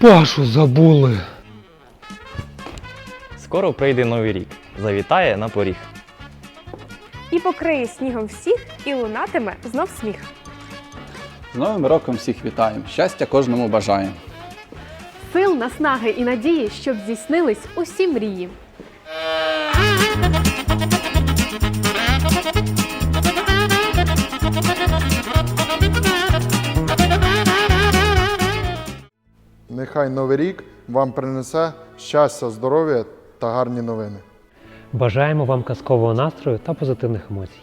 Пашу забули. Скоро прийде новий рік. Завітає на поріг. І покриє снігом всіх, і лунатиме знов сміх. З Новим роком всіх вітаємо. Щастя кожному бажаємо. Сил, наснаги і надії, щоб здійснились усі мрії. Нехай новий рік вам принесе щастя, здоров'я та гарні новини. Бажаємо вам казкового настрою та позитивних емоцій.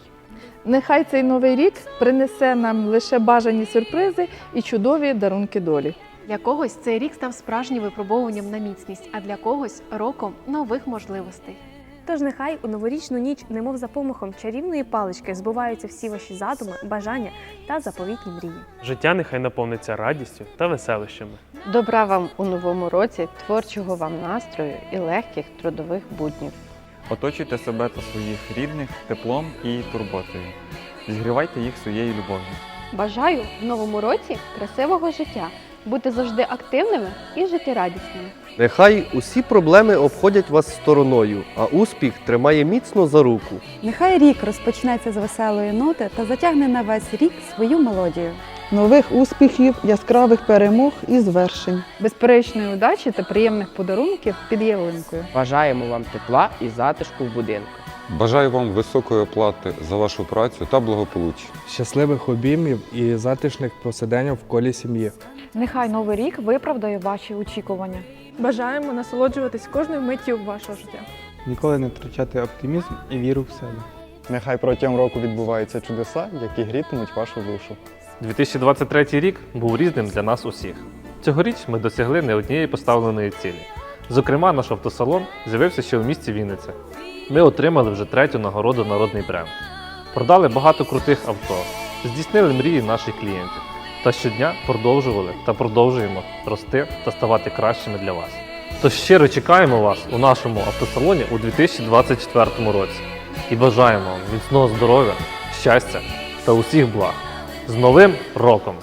Нехай цей новий рік принесе нам лише бажані сюрпризи і чудові дарунки долі. Для когось цей рік став справжнім випробовуванням на міцність, а для когось роком нових можливостей. Тож нехай у новорічну ніч, немов за помахом чарівної палички, збуваються всі ваші задуми, бажання та заповітні мрії. Життя нехай наповниться радістю та веселищами. Добра вам у новому році, творчого вам настрою і легких трудових буднів. Оточуйте себе та своїх рідних теплом і турботою. Зігрівайте їх своєю любов'ю. Бажаю в новому році красивого життя, бути завжди активними і життєрадісними. Нехай усі проблеми обходять вас стороною, а успіх тримає міцно за руку. Нехай рік розпочнеться з веселої ноти та затягне на весь рік свою мелодію. Нових успіхів, яскравих перемог і звершень, безперечної удачі та приємних подарунків під ялинкою. Бажаємо вам тепла і затишку в будинку. Бажаю вам високої оплати за вашу працю та благополуччя. Щасливих обіймів і затишних посидень в колі сім'ї. Нехай новий рік виправдає ваші очікування. Бажаємо насолоджуватись кожною миттю вашого життя. Ніколи не втрачати оптимізм і віру в себе. Нехай протягом року відбуваються чудеса, які грітимуть вашу душу. 2023 рік був різним для нас усіх. Цьогоріч ми досягли не однієї поставленої цілі. Зокрема, наш автосалон з'явився ще в місті Вінниця. Ми отримали вже третю нагороду Народний бренд. Продали багато крутих авто, здійснили мрії наших клієнтів та щодня продовжували та продовжуємо рости та ставати кращими для вас. Тож щиро чекаємо вас у нашому автосалоні у 2024 році і бажаємо вам міцного здоров'я, щастя та усіх благ. З Новим роком!